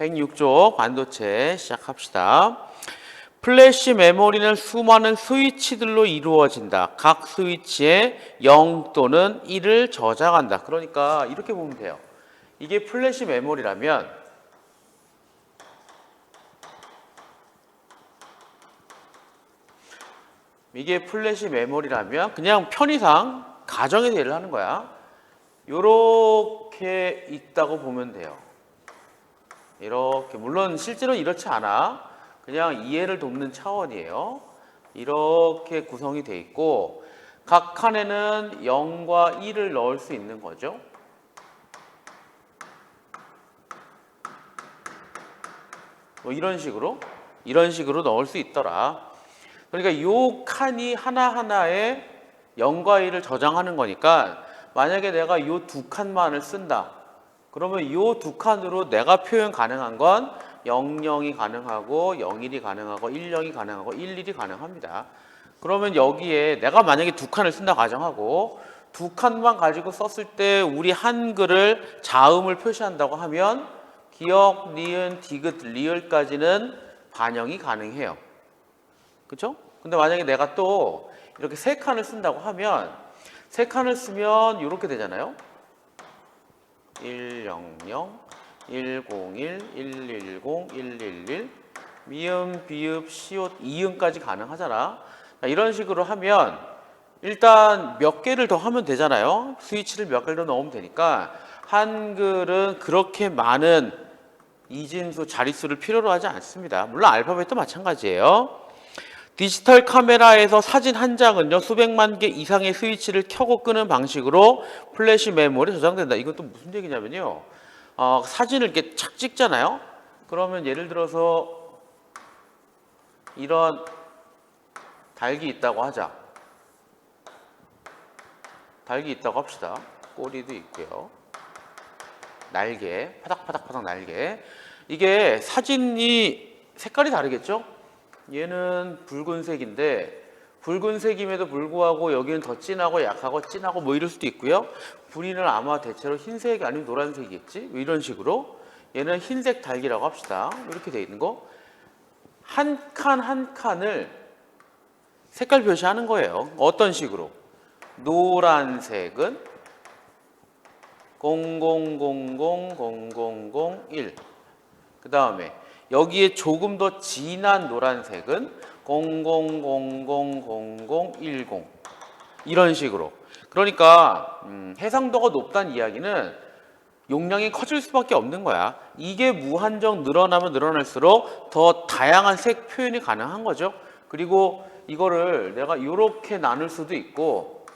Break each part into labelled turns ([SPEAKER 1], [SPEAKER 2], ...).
[SPEAKER 1] 106쪽 반도체 시작합시다. 플래시 메모리는 수많은 스위치들로 이루어진다. 각 스위치에 0 또는 1을 저장한다. 그러니까 이렇게 보면 돼요. 이게 플래시 메모리라면 이게 플래시 메모리라면 그냥 편의상 가정에서 일을 하는 거야. 요렇게 있다고 보면 돼요. 이렇게 물론 실제로 이렇지 않아. 그냥 이해를 돕는 차원이에요. 이렇게 구성이 돼 있고 각 칸에는 0과 1을 넣을 수 있는 거죠. 뭐 이런 식으로 이런 식으로 넣을 수 있더라. 그러니까 요 칸이 하나하나에 0과 1을 저장하는 거니까 만약에 내가 요두 칸만을 쓴다. 그러면 요두 칸으로 내가 표현 가능한 건 00이 가능하고 01이 가능하고 10이 가능하고 11이 가능합니다. 그러면 여기에 내가 만약에 두 칸을 쓴다 가정하고 두 칸만 가지고 썼을 때 우리 한글을 자음을 표시한다고 하면 기억, 니은, 디귿, 리을까지는 반영이 가능해요. 그렇죠? 근데 만약에 내가 또 이렇게 세 칸을 쓴다고 하면 세 칸을 쓰면 이렇게 되잖아요. 100, 101, 110, 111 미음, 비읍, 시옷, 이음까지 가능하잖아. 자, 이런 식으로 하면 일단 몇 개를 더 하면 되잖아요. 스위치를 몇 개를 더 넣으면 되니까 한글은 그렇게 많은 이진수 자릿수를 필요로 하지 않습니다. 물론 알파벳도 마찬가지예요. 디지털 카메라에서 사진 한 장은요 수백만 개 이상의 스위치를 켜고 끄는 방식으로 플래시 메모리에 저장된다. 이건 또 무슨 얘기냐면요. 어, 사진을 이렇게 착 찍잖아요. 그러면 예를 들어서 이런 닭이 있다고 하자. 닭이 있다고 합시다. 꼬리도 있고요. 날개, 파닥파닥파닥 날개. 이게 사진이 색깔이 다르겠죠? 얘는 붉은색인데 붉은색임에도 불구하고 여기는 더 진하고 약하고 진하고 뭐 이럴 수도 있고요. 분위는 아마 대체로 흰색이 아니면 노란색이겠지? 뭐 이런 식으로 얘는 흰색 달기라고 합시다. 이렇게 돼 있는 거. 한칸한 칸을 색깔 표시하는 거예요. 어떤 식으로? 노란색은 0000001. 그 다음에 여기에 조금 더 진한 노란색은 00000010 이런 식으로. 그러니까 음, 해상도가 높다는 이야기는 용량이 커질 수밖에 없는 거야. 이게 무한정 늘어나면 늘어날수록 더 다양한 색 표현이 가능한 거죠. 그리고 이거를 내가 이렇게 나눌 수도 있고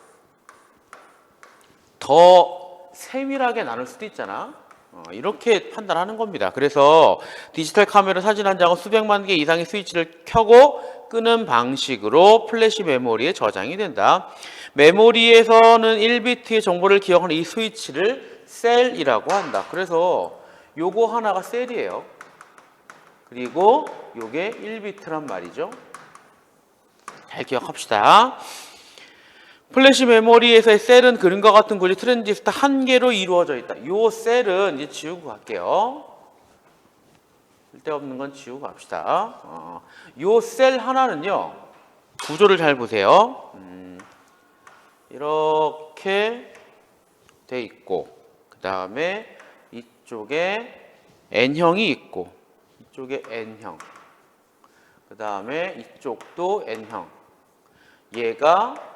[SPEAKER 1] 더 세밀하게 나눌 수도 있잖아. 어, 이렇게 판단하는 겁니다. 그래서 디지털 카메라 사진 한 장은 수백만 개 이상의 스위치를 켜고 끄는 방식으로 플래시 메모리에 저장이 된다. 메모리에서는 1비트의 정보를 기억하는 이 스위치를 셀이라고 한다. 그래서 요거 하나가 셀이에요. 그리고 요게 1비트란 말이죠. 잘 기억합시다. 플래시 메모리에서의 셀은 그림과 같은 구리 트랜지스터 한 개로 이루어져 있다. 요 셀은 이제 지우고 갈게요. 쓸데없는 건 지우고 갑시다. 어, 요셀 하나는요. 구조를 잘 보세요. 음, 이렇게 돼 있고 그 다음에 이쪽에 N형이 있고 이쪽에 N형 그 다음에 이쪽도 N형 얘가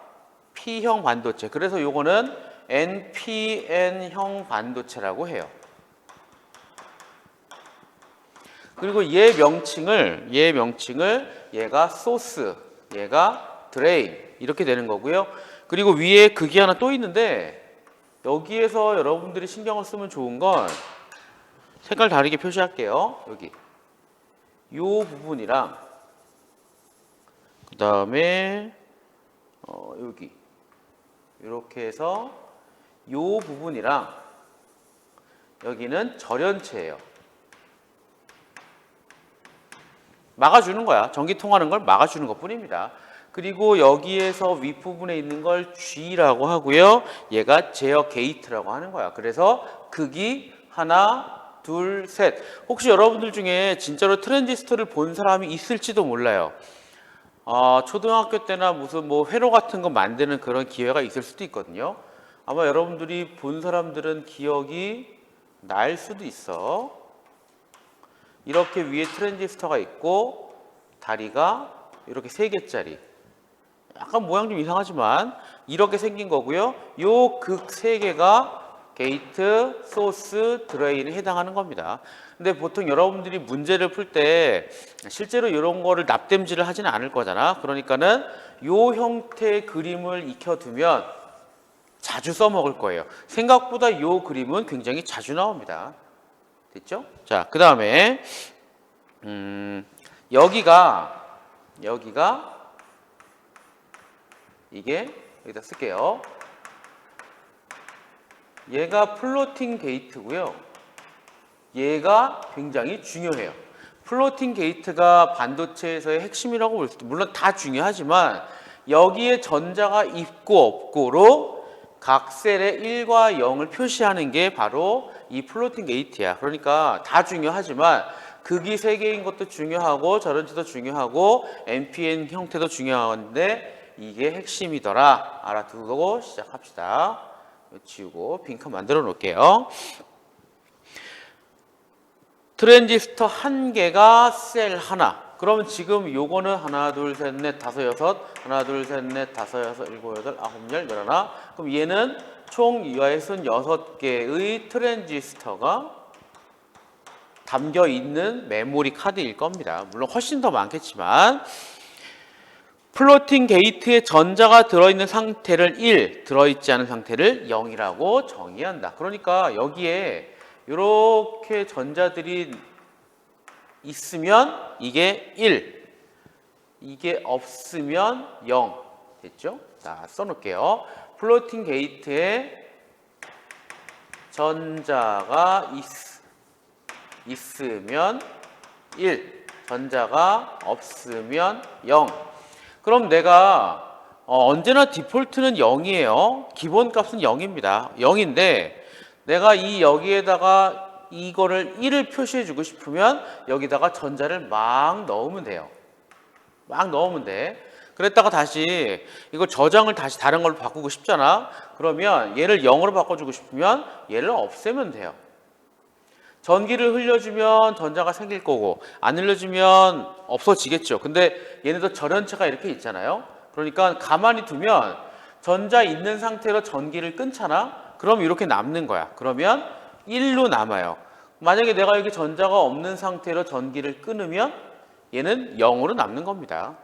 [SPEAKER 1] P형 반도체. 그래서 요거는 NPN형 반도체라고 해요. 그리고 얘 명칭을 얘 명칭을 얘가 소스, 얘가 드레인 이렇게 되는 거고요. 그리고 위에 극이 하나 또 있는데 여기에서 여러분들이 신경을 쓰면 좋은 건 색깔 다르게 표시할게요. 여기 요 부분이랑 그 다음에 어, 여기 이렇게 해서 요 부분이랑 여기는 절연체예요. 막아주는 거야. 전기 통하는 걸 막아주는 것 뿐입니다. 그리고 여기에서 윗부분에 있는 걸 G라고 하고요. 얘가 제어 게이트라고 하는 거야. 그래서 극이 하나, 둘, 셋. 혹시 여러분들 중에 진짜로 트랜지스터를 본 사람이 있을지도 몰라요. 아, 초등학교 때나 무슨 뭐 회로 같은 거 만드는 그런 기회가 있을 수도 있거든요. 아마 여러분들이 본 사람들은 기억이 날 수도 있어. 이렇게 위에 트랜지스터가 있고 다리가 이렇게 세 개짜리. 약간 모양 좀 이상하지만 이렇게 생긴 거고요. 요 극 세 개가 게이트, 소스, 드레인에 해당하는 겁니다. 근데 보통 여러분들이 문제를 풀 때 실제로 이런 거를 납땜질을 하지는 않을 거잖아. 그러니까는 요 형태의 그림을 익혀두면 자주 써먹을 거예요. 생각보다 요 그림은 굉장히 자주 나옵니다. 됐죠? 자, 그 다음에 음, 여기가 여기가 이게 여기다 쓸게요. 얘가 플로팅 게이트고요. 얘가 굉장히 중요해요. 플로팅 게이트가 반도체에서의 핵심이라고 볼 수도 물론 다 중요하지만 여기에 전자가 있고 없고로 각 셀의 1과 0을 표시하는 게 바로 이 플로팅 게이트야. 그러니까 다 중요하지만 극이 세 개인 것도 중요하고 저런지도 중요하고 NPN 형태도 중요한데 이게 핵심이더라. 알아두고 시작합시다. 지우고 빈칸 만들어 놓을게요. 트랜지스터 한 개가 셀 하나. 그러면 지금 요거는 하나, 둘, 셋, 넷, 다섯, 여섯, 하나, 둘, 셋, 넷, 다섯, 여섯, 일곱, 여덟, 아홉, 열, 열하나. 그럼 얘는 총 66개의 트랜지스터가 담겨 있는 메모리 카드일 겁니다. 물론 훨씬 더 많겠지만 플로팅 게이트에 전자가 들어있는 상태를 1, 들어있지 않은 상태를 0이라고 정의한다. 그러니까 여기에 이렇게 전자들이 있으면 이게 1, 이게 없으면 0 됐죠? 자, 써놓을게요. 플로팅 게이트에 전자가 있, 있으면 1, 전자가 없으면 0. 그럼 내가 어, 언제나 디폴트는 0이에요. 기본 값은 0입니다. 0인데 내가 이 여기에다가 이거를 1을 표시해 주고 싶으면 여기다가 전자를 막 넣으면 돼요. 막 넣으면 돼. 그랬다가 다시 이거 저장을 다시 다른 걸로 바꾸고 싶잖아. 그러면 얘를 0으로 바꿔주고 싶으면 얘를 없애면 돼요. 전기를 흘려주면 전자가 생길 거고 안 흘려주면 없어지겠죠. 근데 얘네도 절연체가 이렇게 있잖아요. 그러니까 가만히 두면 전자 있는 상태로 전기를 끊잖아. 그럼 이렇게 남는 거야. 그러면 1로 남아요. 만약에 내가 여기 전자가 없는 상태로 전기를 끊으면 얘는 0으로 남는 겁니다.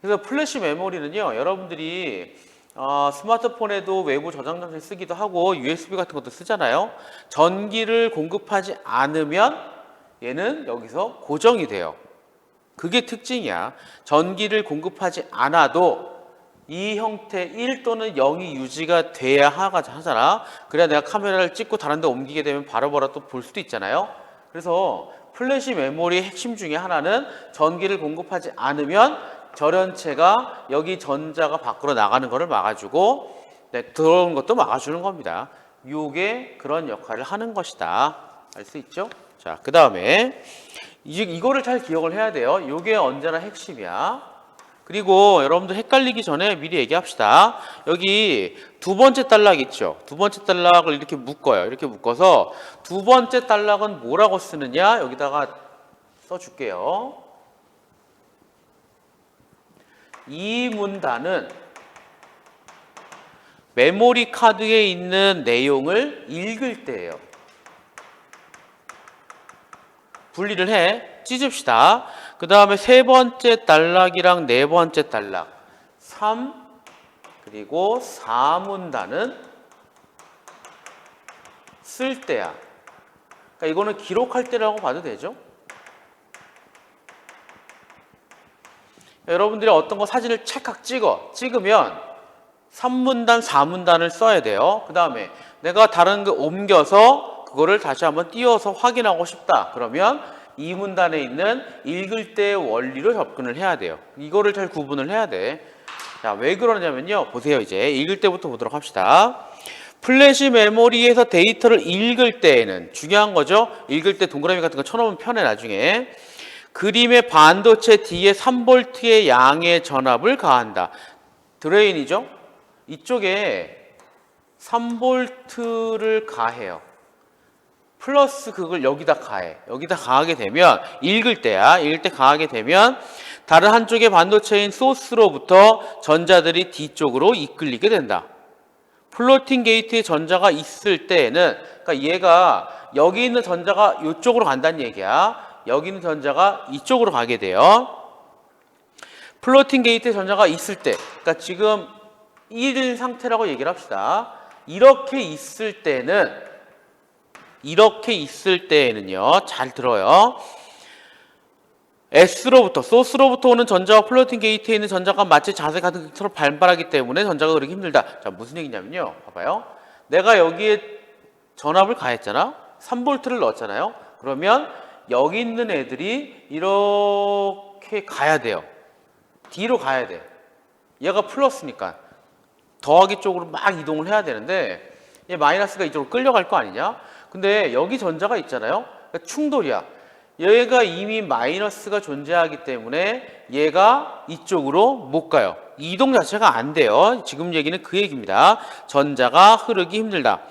[SPEAKER 1] 그래서 플래시 메모리는요, 여러분들이 어, 스마트폰에도 외부 저장 장치 쓰기도 하고 USB 같은 것도 쓰잖아요. 전기를 공급하지 않으면 얘는 여기서 고정이 돼요. 그게 특징이야. 전기를 공급하지 않아도 이 형태 1 또는 0이 유지가 돼야 하잖아. 그래야 내가 카메라를 찍고 다른 데 옮기게 되면 바로바로 또 볼 수도 있잖아요. 그래서 플래시 메모리의 핵심 중에 하나는 전기를 공급하지 않으면 절연체가 여기 전자가 밖으로 나가는 것을 막아주고 네, 들어오는 것도 막아주는 겁니다. 이게 그런 역할을 하는 것이다. 알 수 있죠? 자, 그 다음에 이거를 잘 기억을 해야 돼요. 이게 언제나 핵심이야. 그리고 여러분들 헷갈리기 전에 미리 얘기합시다. 여기 두 번째 단락 있죠? 두 번째 단락을 이렇게 묶어요. 이렇게 묶어서 두 번째 단락은 뭐라고 쓰느냐? 여기다가 써줄게요. 이 문단은 메모리 카드에 있는 내용을 읽을 때예요. 분리를 해 찢읍시다. 그 다음에 세 번째 단락이랑 네 번째 단락 3 그리고 4문단은 쓸 때야. 그러니까 이거는 기록할 때라고 봐도 되죠. 여러분들이 어떤 거 사진을 찰칵 찍어 찍으면 3문단, 4문단을 써야 돼요. 그 다음에 내가 다른 거 옮겨서 그거를 다시 한번 띄워서 확인하고 싶다. 그러면 이 문단에 있는 읽을 때 원리로 접근을 해야 돼요. 이거를 잘 구분을 해야 돼. 자, 왜 그러냐면요. 보세요, 이제. 읽을 때부터 보도록 합시다. 플래시 메모리에서 데이터를 읽을 때에는 중요한 거죠. 읽을 때 동그라미 같은 거 쳐놓으면 편해 나중에. 그림의 반도체 D에 3V의 양의 전압을 가한다. 드레인이죠. 이쪽에 3V를 가해요. 플러스 그걸 여기다 가해. 여기다 가하게 되면 읽을 때야. 읽을 때 가하게 되면 다른 한쪽의 반도체인 소스로부터 전자들이 뒤쪽으로 이끌리게 된다. 플로팅 게이트에 전자가 있을 때에는 그러니까 얘가 여기 있는 전자가 이쪽으로 간다는 얘기야. 여기 있는 전자가 이쪽으로 가게 돼요. 플로팅 게이트에 전자가 있을 때, 그러니까 지금 1인 상태라고 얘기를 합시다. 이렇게 있을 때는 이렇게 있을 때에는요. 잘 들어요. S로부터 소스로부터 오는 전자와 플로팅 게이트에 있는 전자가 마치 자세 같은 것처럼 발발하기 때문에 전자가 그렇게 힘들다. 자 무슨 얘기냐면요. 봐봐요. 내가 여기에 전압을 가했잖아. 3볼트를 넣었잖아요. 그러면 여기 있는 애들이 이렇게 가야 돼요. 뒤로 가야 돼. 얘가 플러스니까 더하기 쪽으로 막 이동을 해야 되는데 얘 마이너스가 이쪽으로 끌려갈 거 아니냐? 근데 여기 전자가 있잖아요. 그러니까 충돌이야. 얘가 이미 마이너스가 존재하기 때문에 얘가 이쪽으로 못 가요. 이동 자체가 안 돼요. 지금 얘기는 그 얘기입니다. 전자가 흐르기 힘들다.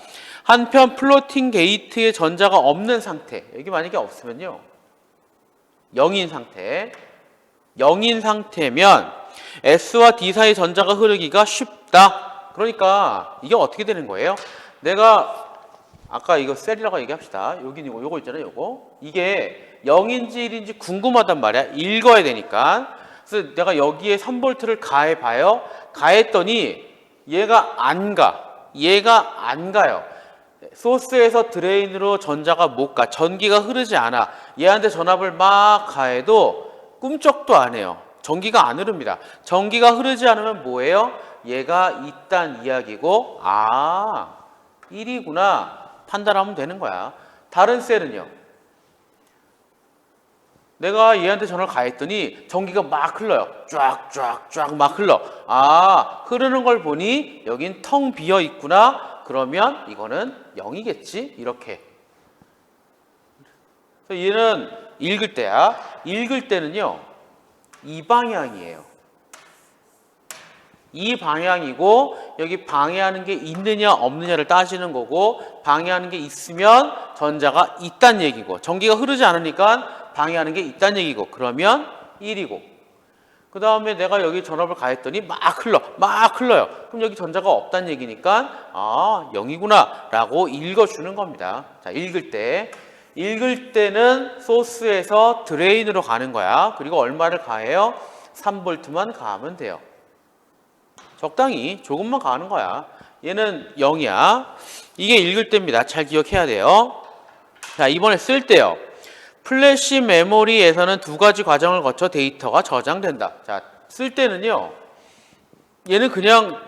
[SPEAKER 1] 한편 플로팅 게이트에 전자가 없는 상태. 여기 만약에 없으면요. 0인 상태. 0인 상태면 S와 D 사이 전자가 흐르기가 쉽다. 그러니까 이게 어떻게 되는 거예요? 내가 아까 이거 셀이라고 얘기합시다. 여기 요거, 요거 있잖아요. 요거. 이게 0인지 1인지 궁금하단 말이야. 읽어야 되니까. 그래서 내가 여기에 3볼트를 가해 봐요. 가했더니 얘가 안 가. 얘가 안 가요. 소스에서 드레인으로 전자가 못 가. 전기가 흐르지 않아. 얘한테 전압을 막 가해도 꿈쩍도 안 해요. 전기가 안 흐릅니다. 전기가 흐르지 않으면 뭐예요? 얘가 있단 이야기고, 아, 1이구나. 판단하면 되는 거야. 다른 셀은요? 내가 얘한테 전화를 가했더니 전기가 막 흘러요. 쫙, 쫙, 쫙 막 흘러. 아, 흐르는 걸 보니 여긴 텅 비어 있구나. 그러면 이거는 0이겠지? 이렇게. 얘는 읽을 때야. 읽을 때는요, 이 방향이에요. 이 방향이고 여기 방해하는 게 있느냐 없느냐를 따지는 거고 방해하는 게 있으면 전자가 있단 얘기고 전기가 흐르지 않으니까 방해하는 게 있단 얘기고 그러면 1이고. 그 다음에 내가 여기 전압을 가했더니 막 흘러 막 흘러요. 그럼 여기 전자가 없단 얘기니까 아 0이구나 라고 읽어주는 겁니다. 자 읽을 때. 읽을 때는 소스에서 드레인으로 가는 거야. 그리고 얼마를 가해요? 3볼트만 가하면 돼요 적당히 조금만 가는 거야. 얘는 0이야. 이게 읽을 때입니다. 잘 기억해야 돼요. 자, 이번에 쓸 때요. 플래시 메모리에서는 두 가지 과정을 거쳐 데이터가 저장된다. 자, 쓸 때는요. 얘는 그냥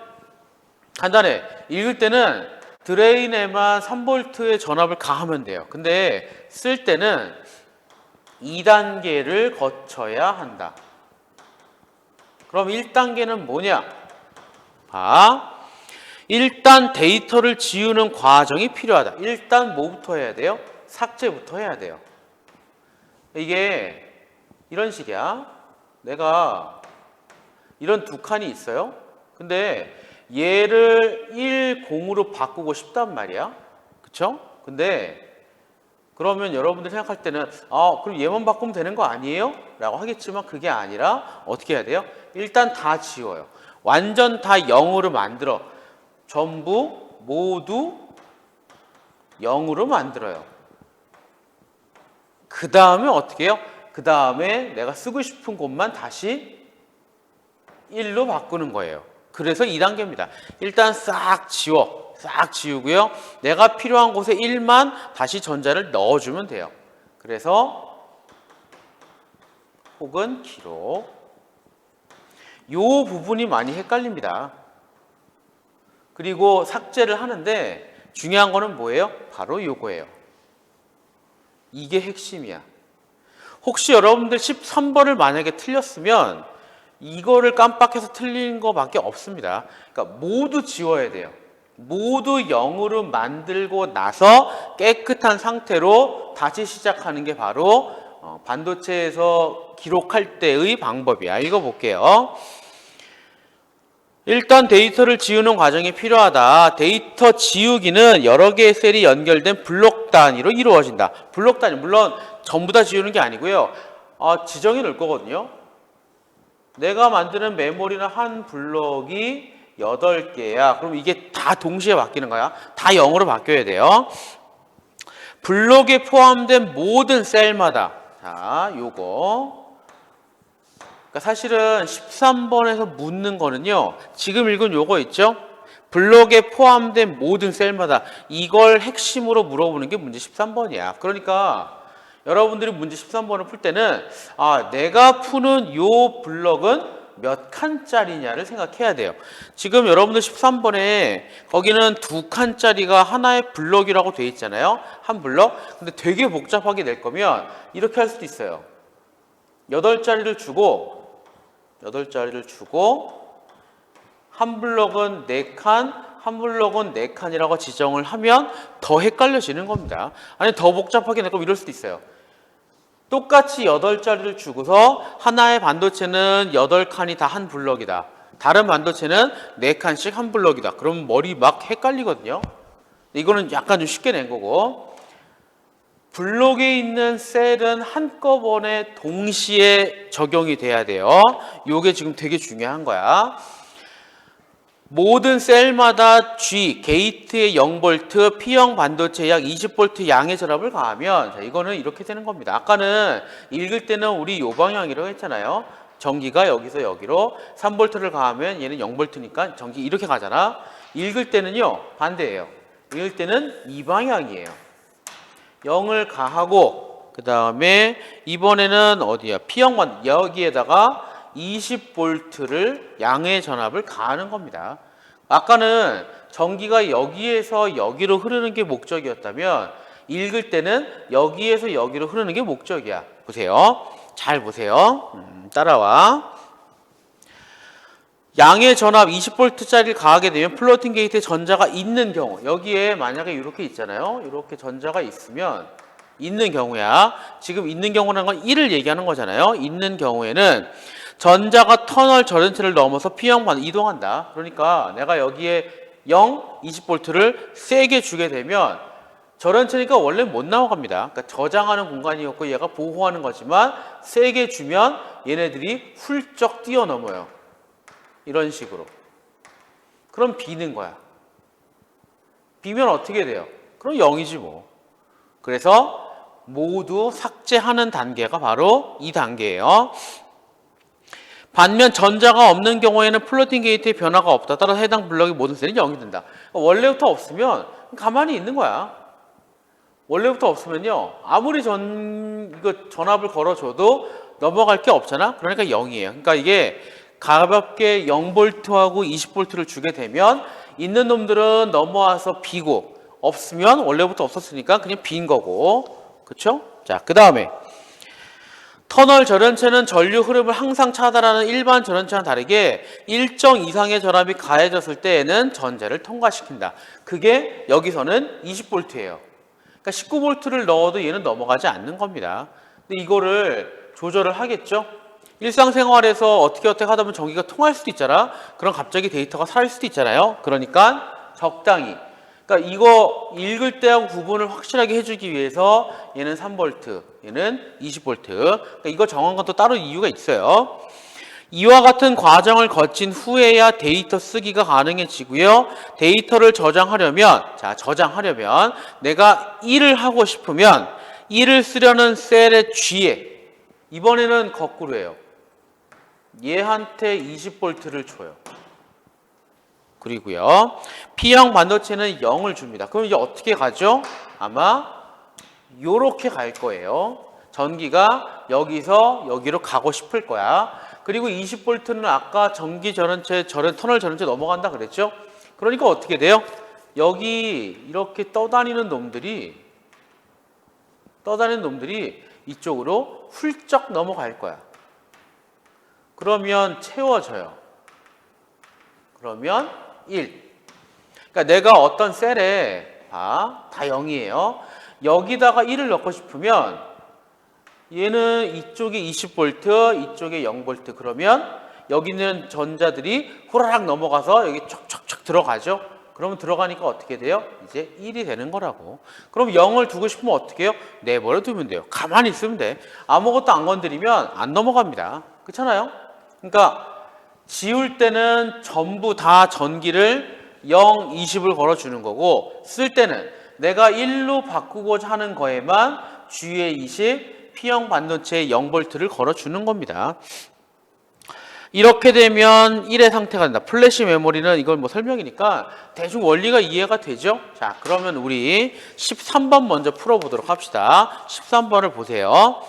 [SPEAKER 1] 간단해. 읽을 때는 드레인에만 3볼트의 전압을 가하면 돼요. 근데 쓸 때는 2단계를 거쳐야 한다. 그럼 1단계는 뭐냐? 아, 일단 데이터를 지우는 과정이 필요하다. 일단 뭐부터 해야 돼요? 삭제부터 해야 돼요. 이게 이런 식이야. 내가 이런 두 칸이 있어요. 근데 얘를 1, 0으로 바꾸고 싶단 말이야. 그쵸? 근데 그러면 여러분들 생각할 때는 아 그럼 얘만 바꾸면 되는 거 아니에요? 라고 하겠지만 그게 아니라 어떻게 해야 돼요? 일단 다 지워요. 완전 다 0으로 만들어. 전부 모두 0으로 만들어요. 그 다음에 어떻게 해요? 그 다음에 내가 쓰고 싶은 곳만 다시 1로 바꾸는 거예요. 그래서 2단계입니다. 일단 싹 지워. 싹 지우고요. 내가 필요한 곳에 1만 다시 전자를 넣어주면 돼요. 그래서 혹은 기록 요 부분이 많이 헷갈립니다. 그리고 삭제를 하는데 중요한 거는 뭐예요? 바로 요거예요. 이게 핵심이야. 혹시 여러분들 13번을 만약에 틀렸으면 이거를 깜빡해서 틀린 거밖에 없습니다. 그러니까 모두 지워야 돼요. 모두 0으로 만들고 나서 깨끗한 상태로 다시 시작하는 게 바로 어, 반도체에서 기록할 때의 방법이야. 읽어볼게요. 일단 데이터를 지우는 과정이 필요하다. 데이터 지우기는 여러 개의 셀이 연결된 블록 단위로 이루어진다. 블록 단위 물론 전부 다 지우는 게 아니고요. 어, 지정해 놓을 거거든요. 내가 만드는 메모리는 한 블록이 8개야. 그럼 이게 다 동시에 바뀌는 거야. 다 0으로 바뀌어야 돼요. 블록에 포함된 모든 셀마다 자, 요거 그러니까 사실은 13번에서 묻는 거는요. 지금 읽은 요거 있죠? 블록에 포함된 모든 셀마다 이걸 핵심으로 물어보는 게 문제 13번이야. 그러니까 여러분들이 문제 13번을 풀 때는 아, 내가 푸는 요 블록은 몇 칸짜리냐를 생각해야 돼요. 지금 여러분들 13번에 거기는 두 칸짜리가 하나의 블록이라고 돼 있잖아요. 한 블록. 근데 되게 복잡하게 낼 거면 이렇게 할 수도 있어요. 8자리를 주고 8자리를 주고 한 블록은 4칸, 한 블록은 4칸이라고 지정을 하면 더 헷갈려지는 겁니다. 아니 더 복잡하게 낼 거면 이럴 수도 있어요. 똑같이 8자리를 주고서 하나의 반도체는 8칸이 다 한 블럭이다. 다른 반도체는 4칸씩 한 블럭이다. 그럼 머리 막 헷갈리거든요. 이거는 약간 좀 쉽게 낸 거고. 블록에 있는 셀은 한꺼번에 동시에 적용이 돼야 돼요. 요게 지금 되게 중요한 거야. 모든 셀마다 G, 게이트의 0V, P형 반도체 약 20V 양의 전압을 가하면 자, 이거는 이렇게 되는 겁니다. 아까는 읽을 때는 우리 요 방향이라고 했잖아요. 전기가 여기서 여기로 3V를 가하면 얘는 0V니까 전기 이렇게 가잖아. 읽을 때는요. 반대예요. 읽을 때는 이 방향이에요. 0을 가하고 그 다음에 이번에는 어디야? P형 반 여기에다가 20볼트를 양의 전압을 가하는 겁니다. 아까는 전기가 여기에서 여기로 흐르는 게 목적이었다면 읽을 때는 여기에서 여기로 흐르는 게 목적이야. 보세요. 잘 보세요. 음, 따라와. 양의 전압 20볼트짜리를 가하게 되면 플로팅 게이트에 전자가 있는 경우 여기에 만약에 이렇게 있잖아요. 이렇게 전자가 있으면 있는 경우야. 지금 있는 경우라는 건 1을 얘기하는 거잖아요. 있는 경우에는 전자가 터널 전체를 넘어서 P형 반 이동한다. 그러니까 내가 여기에 0, 20볼트를 세게 주게 되면 전원체니까 원래 못 나와갑니다. 그러니까 저장하는 공간이었고 얘가 보호하는 거지만 세게 주면 얘네들이 훌쩍 뛰어넘어요. 이런 식으로. 그럼 비는 거야. 비면 어떻게 돼요? 그럼 0이지 뭐. 그래서 모두 삭제하는 단계가 바로 이 단계예요. 반면 전자가 없는 경우에는 플로팅 게이트의 변화가 없다. 따라서 해당 블럭의 모든 셀이 0이 된다. 원래부터 없으면 가만히 있는 거야. 원래부터 없으면요. 아무리 전 이거 전압을 걸어줘도 넘어갈 게 없잖아. 그러니까 0이에요. 그러니까 이게 가볍게 0볼트하고 20볼트를 주게 되면 있는 놈들은 넘어와서 비고 없으면 원래부터 없었으니까 그냥 빈 거고. 그렇죠? 자, 그 다음에 터널 전원체는 전류 흐름을 항상 차단하는 일반 전원체와 다르게 일정 이상의 전압이 가해졌을 때에는 전자를 통과시킨다. 그게 여기서는 20볼트예요. 그러니까 19볼트를 넣어도 얘는 넘어가지 않는 겁니다. 근데 이거를 조절을 하겠죠? 일상생활에서 어떻게 어떻게 하다 보면 전기가 통할 수도 있잖아. 그럼 갑자기 데이터가 사라질 수도 있잖아요. 그러니까 적당히. 그러니까 이거 읽을 때하고 구분을 확실하게 해주기 위해서 얘는 3볼트, 얘는 20볼트. 그러니까 이거 정한 것도 따로 이유가 있어요. 이와 같은 과정을 거친 후에야 데이터 쓰기가 가능해지고요. 데이터를 저장하려면, 자, 저장하려면 내가 1을 하고 싶으면 1을 쓰려는 셀의 G에 이번에는 거꾸로 해요. 얘한테 20볼트를 줘요. 그리고요. P형 반도체는 0을 줍니다. 그럼 이제 어떻게 가죠? 아마 요렇게 갈 거예요. 전기가 여기서 여기로 가고 싶을 거야. 그리고 20볼트는 아까 전기 전원체, 전원 터널 전원체 넘어간다 그랬죠? 그러니까 어떻게 돼요? 여기 이렇게 떠다니는 놈들이 떠다니는 놈들이 이쪽으로 훌쩍 넘어갈 거야. 그러면 채워져요. 그러면 1. 그러니까 내가 어떤 셀에 봐, 다 0이에요. 여기다가 1을 넣고 싶으면 얘는 이쪽에 20V, 이쪽에 0V 그러면 여기 있는 전자들이 후라락 넘어가서 여기 촉촉촉 들어가죠. 그러면 들어가니까 어떻게 돼요? 이제 1이 되는 거라고. 그럼 0을 두고 싶으면 어떻게 해요? 내버려 두면 돼요. 가만히 있으면 돼. 아무것도 안 건드리면 안 넘어갑니다. 그렇잖아요? 그러니까 지울 때는 전부 다 전기를 0, 20을 걸어주는 거고 쓸 때는 내가 1로 바꾸고자 하는 거에만 G의 20, P형 반도체의 0V를 걸어주는 겁니다. 이렇게 되면 1의 상태가 된다. 플래시 메모리는 이건 뭐 설명이니까 대충 원리가 이해가 되죠? 자, 그러면 우리 13번 먼저 풀어보도록 합시다. 13번을 보세요.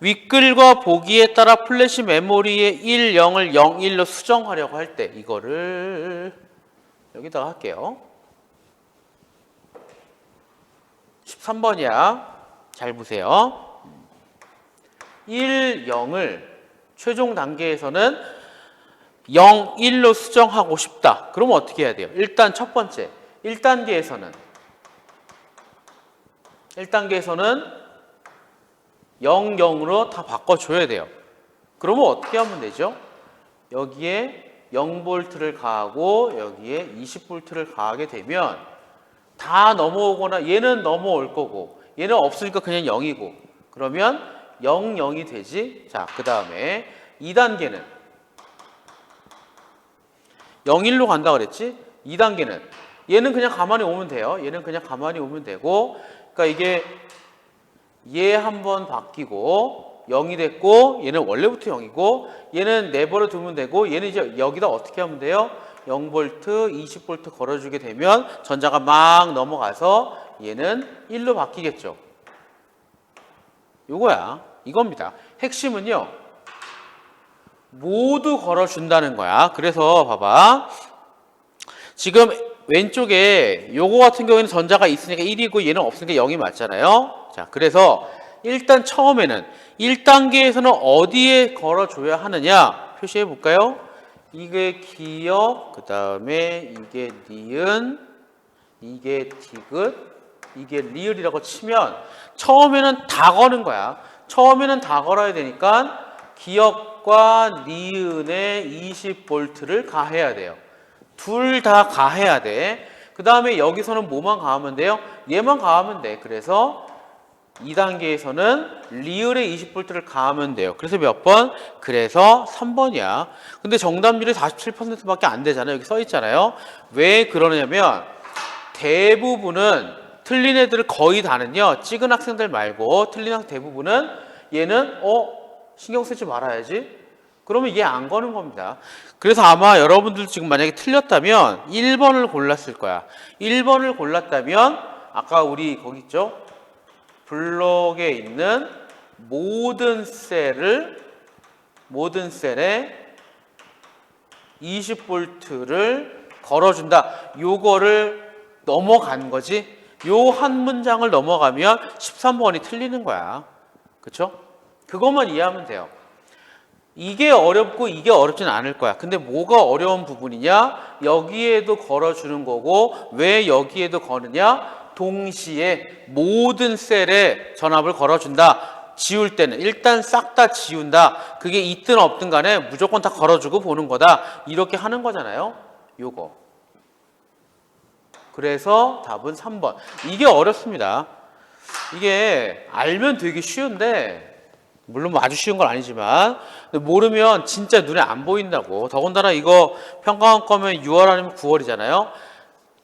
[SPEAKER 1] 윗글과 보기에 따라 플래시 메모리의 1, 0을 0, 1로 수정하려고 할 때 이거를 여기다가 할게요. 13번이야. 잘 보세요. 1, 0을 최종 단계에서는 0, 1로 수정하고 싶다. 그러면 어떻게 해야 돼요? 일단 첫 번째, 1단계에서는 1단계에서는 0, 0으로 다 바꿔줘야 돼요. 그러면 어떻게 하면 되죠? 여기에 0볼트를 가하고 여기에 20볼트를 가하게 되면 다 넘어오거나 얘는 넘어올 거고 얘는 없으니까 그냥 0이고 그러면 0, 0이 되지. 자, 그 다음에 2단계는 0, 1로 간다 그랬지? 2단계는 얘는 그냥 가만히 오면 돼요. 얘는 그냥 가만히 오면 되고 그러니까 이게 얘 한 번 바뀌고 0이 됐고 얘는 원래부터 0이고 얘는 내버려 두면 되고 얘는 이제 여기다 어떻게 하면 돼요? 0V, 20V 걸어주게 되면 전자가 막 넘어가서 얘는 1로 바뀌겠죠. 요거야. 이겁니다. 핵심은요. 모두 걸어준다는 거야. 그래서 봐봐. 지금 왼쪽에 요거 같은 경우에는 전자가 있으니까 1이고 얘는 없으니까 0이 맞잖아요. 자, 그래서 일단 처음에는 1단계에서는 어디에 걸어줘야 하느냐 표시해 볼까요? 이게 기역, 그 다음에 이게 니은, 이게 디귿, 이게 리을이라고 치면 처음에는 다 거는 거야. 처음에는 다 걸어야 되니까 기역과 니은에 20볼트를 가해야 돼요. 둘 다 가해야 돼. 그 다음에 여기서는 뭐만 가하면 돼요? 얘만 가하면 돼. 그래서 2단계에서는 리을에 20볼트를 가하면 돼요. 그래서 몇 번? 그래서 3번이야. 근데 정답률이 47%밖에 안 되잖아요. 여기 써 있잖아요. 왜 그러냐면 대부분은 틀린 애들 거의 다는요. 찍은 학생들 말고 틀린 학생 대부분은 얘는 어 신경 쓰지 말아야지. 그러면 얘 안 거는 겁니다. 그래서 아마 여러분들 지금 만약에 틀렸다면 1번을 골랐을 거야. 1번을 골랐다면 아까 우리 거기 있죠? 블록에 있는 모든 셀을 모든 셀에 20볼트를 걸어준다. 요거를 넘어간 거지. 요 한 문장을 넘어가면 13번이 틀리는 거야. 그쵸? 그것만 이해하면 돼요. 이게 어렵고 이게 어렵진 않을 거야. 근데 뭐가 어려운 부분이냐? 여기에도 걸어주는 거고, 왜 여기에도 거느냐? 동시에 모든 셀에 전압을 걸어준다. 지울 때는 일단 싹 다 지운다. 그게 있든 없든 간에 무조건 다 걸어주고 보는 거다. 이렇게 하는 거잖아요. 요거. 그래서 답은 3번. 이게 어렵습니다. 이게 알면 되게 쉬운데 물론 뭐 아주 쉬운 건 아니지만 모르면 진짜 눈에 안 보인다고. 더군다나 이거 평가원 거면 6월 아니면 9월이잖아요.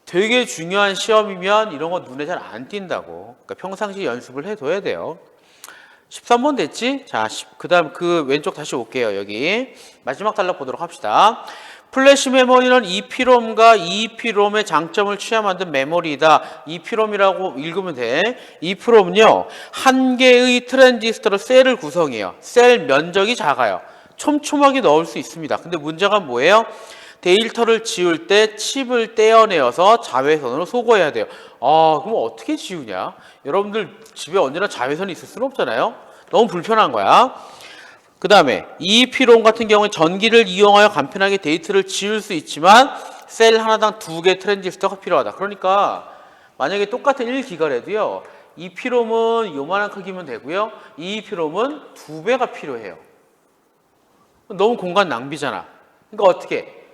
[SPEAKER 1] 되게 중요한 시험이면 이런 거 눈에 잘 안 띈다고. 그러니까 평상시 연습을 해둬야 돼요. 13번 됐지? 자, 그 다음 그 왼쪽 다시 올게요. 여기. 마지막 단락 보도록 합시다. 플래시 메모리는 EPROM과 EEPROM의 장점을 취하 만든 메모리이다. EPROM이라고 읽으면 돼. EPROM은요, 한 개의 트랜지스터로 셀을 구성해요. 셀 면적이 작아요. 촘촘하게 넣을 수 있습니다. 근데 문제가 뭐예요? 데이터를 지울 때 칩을 떼어내어서 자외선으로 소거해야 돼요. 아, 그럼 어떻게 지우냐? 여러분들 집에 언제나 자외선이 있을 수는 없잖아요. 너무 불편한 거야. 그 다음에 EEPROM 같은 경우에 전기를 이용하여 간편하게 데이터를 지울 수 있지만 셀 하나당 두 개 트랜지스터가 필요하다. 그러니까 만약에 똑같은 1기가래도요. 이 필름은 요만한 크기면 되고요. 이 필름은 두 배가 필요해요. 너무 공간 낭비잖아. 그러니까 어떻게?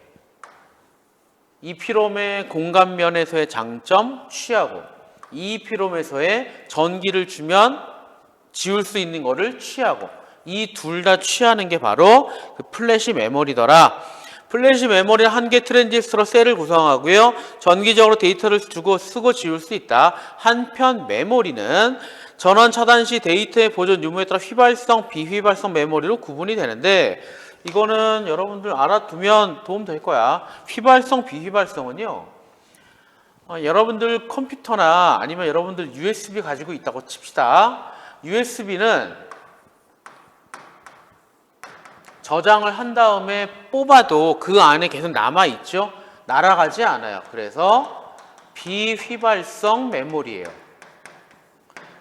[SPEAKER 1] 이 필름의 공간 면에서의 장점 취하고 이 필름에서의 전기를 주면 지울 수 있는 거를 취하고 이 둘 다 취하는 게 바로 그 플래시 메모리더라. 플래시 메모리는 한개 트랜지스터로 셀을 구성하고요. 전기적으로 데이터를 주고 쓰고 지울 수 있다. 한편 메모리는 전원 차단 시 데이터의 보존 유무에 따라 휘발성, 비휘발성 메모리로 구분이 되는데 이거는 여러분들 알아두면 도움 될 거야. 휘발성, 비휘발성은요. 어, 여러분들 컴퓨터나 아니면 여러분들 USB 가지고 있다고 칩시다. USB는 저장을 한 다음에 뽑아도 그 안에 계속 남아 있죠. 날아가지 않아요. 그래서 비휘발성 메모리예요.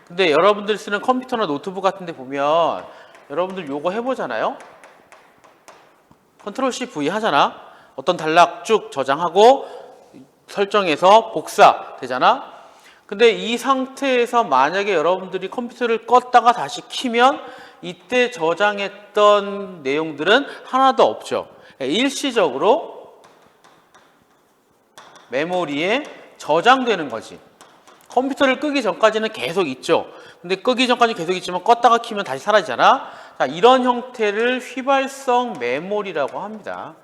[SPEAKER 1] 근데 여러분들 쓰는 컴퓨터나 노트북 같은 데 보면 여러분들 요거 해보잖아요. 컨트롤 C V 하잖아. 어떤 단락 쭉 저장하고 설정해서 복사 되잖아. 근데 이 상태에서 만약에 여러분들이 컴퓨터를 껐다가 다시 키면 이때 저장했던 내용들은 하나도 없죠. 일시적으로 메모리에 저장되는 거지. 컴퓨터를 끄기 전까지는 계속 있죠. 근데 끄기 전까지 계속 있지만 껐다가 키면 다시 사라지잖아. 자, 이런 형태를 휘발성 메모리라고 합니다.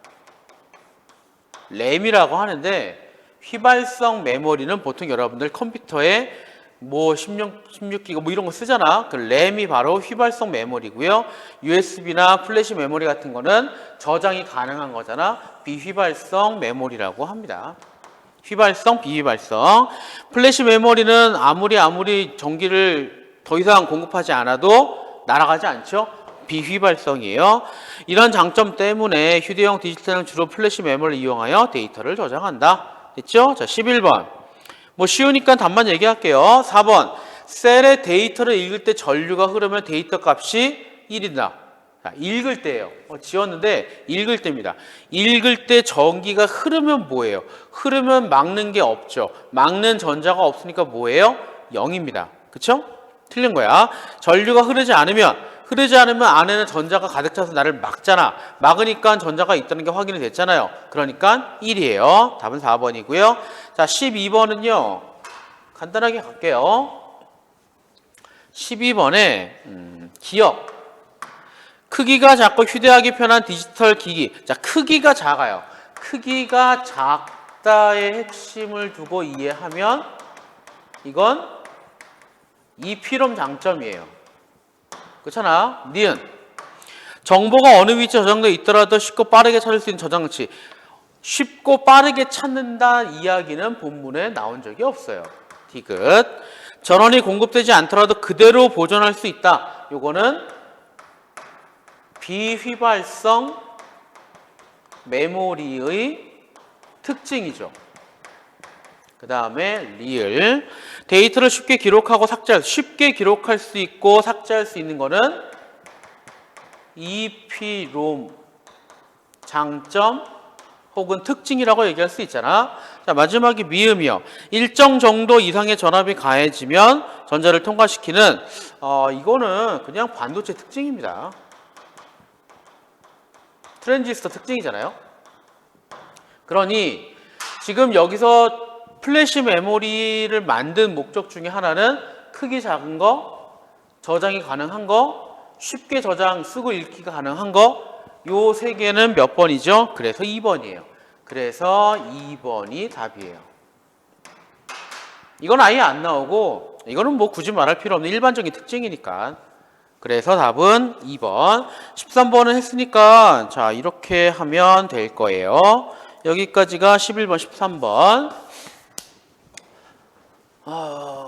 [SPEAKER 1] 램이라고 하는데 휘발성 메모리는 보통 여러분들 컴퓨터에 뭐 16, 16기가 뭐 이런 거 쓰잖아. 그 램이 바로 휘발성 메모리고요. USB나 플래시 메모리 같은 거는 저장이 가능한 거잖아. 비휘발성 메모리라고 합니다. 휘발성, 비휘발성. 플래시 메모리는 아무리 아무리 전기를 더 이상 공급하지 않아도 날아가지 않죠. 비휘발성이에요. 이런 장점 때문에 휴대용 디지털은 주로 플래시 메모리를 이용하여 데이터를 저장한다. 됐죠? 자, 11번. 뭐 쉬우니까 답만 얘기할게요. 4번. 셀의 데이터를 읽을 때 전류가 흐르면 데이터 값이 1이다. 자, 읽을 때예요. 어, 지웠는데 읽을 때입니다. 읽을 때 전기가 흐르면 뭐예요? 흐르면 막는 게 없죠. 막는 전자가 없으니까 뭐예요? 0입니다. 그쵸? 틀린 거야. 전류가 흐르지 않으면 흐르지 않으면 안에는 전자가 가득 차서 나를 막잖아. 막으니까 전자가 있다는 게 확인이 됐잖아요. 그러니까 1이에요. 답은 4번이고요. 자, 12번은요. 간단하게 갈게요. 12번에 음, 기억. 크기가 작고 휴대하기 편한 디지털 기기. 자, 크기가 작아요. 크기가 작다의 핵심을 두고 이해하면 이건 이 필름 장점이에요. 그렇잖아. 니은. 정보가 어느 위치에 저장되어 있더라도 쉽고 빠르게 찾을 수 있는 저장치. 쉽고 빠르게 찾는다 이야기는 본문에 나온 적이 없어요. 디귿. 전원이 공급되지 않더라도 그대로 보존할 수 있다. 요거는 비휘발성 메모리의 특징이죠. 그 다음에 리을 데이터를 쉽게 기록하고 삭제할 쉽게 기록할 수 있고 삭제할 수 있는 거는 EPROM 장점 혹은 특징이라고 얘기할 수 있잖아. 자 마지막이 미음이요. 일정 정도 이상의 전압이 가해지면 전자를 통과시키는 어, 이거는 그냥 반도체 특징입니다. 트랜지스터 특징이잖아요. 그러니 지금 여기서 플래시 메모리를 만든 목적 중에 하나는 크기 작은 거, 저장이 가능한 거, 쉽게 저장 쓰고 읽기가 가능한 거, 요 세 개는 몇 번이죠? 그래서 2번이에요. 그래서 2번이 답이에요. 이건 아예 안 나오고, 이거는 뭐 굳이 말할 필요 없는 일반적인 특징이니까. 그래서 답은 2번. 13번은 했으니까, 자, 이렇게 하면 될 거예요. 여기까지가 11번, 13번. 哦哦